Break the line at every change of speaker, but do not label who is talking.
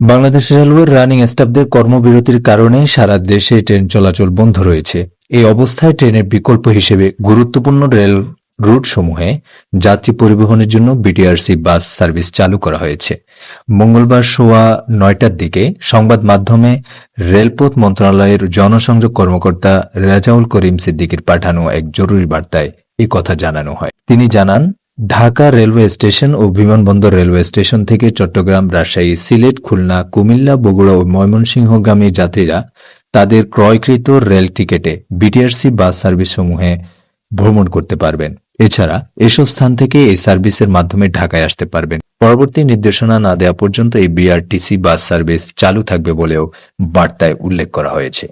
বাংলাদেশ রেলওয়ের রানিং স্টাফদের কর্মবিরতির কারণে সারা দেশে ট্রেন চলাচল বন্ধ রয়েছে। এই অবস্থায় ট্রেনের বিকল্প হিসেবে গুরুত্বপূর্ণ রেল রুটসমূহে যাত্রী পরিবহনের জন্য বিটিআরসি বাস সার্ভিস চালু করা হয়েছে। মঙ্গলবার সোয়া নয়টার দিকে সংবাদ মাধ্যমে রেলপথ মন্ত্রণালয়ের জনসংযোগ কর্মকর্তা রেজাউল করিম সিদ্দিকির পাঠানো এক জরুরি বার্তায় এ কথা জানানো হয়। তিনি জানান ঢাকা রেলওয়ে স্টেশন ও বিমানবন্দর রেলওয়ে স্টেশন থেকে চট্টগ্রাম, রাজশাহী, সিলেট, খুলনা, কুমিল্লা, বগুড়া ও ময়মনসিংহগামী যাত্রীরা তাদের ক্রয়কৃত রেল টিকেটে বিটিআরসি বাস সার্ভিসসমূহে ভ্রমণ করতে পারবেন। এছাড়া এসব স্থান থেকে এই সার্ভিসের মাধ্যমে ঢাকায় আসতে পারবেন। পরবর্তী নির্দেশনা না দেওয়া পর্যন্ত এই বিআরটিসি বাস সার্ভিস চালু থাকবে বলেও বার্তায় উল্লেখ করা হয়েছে।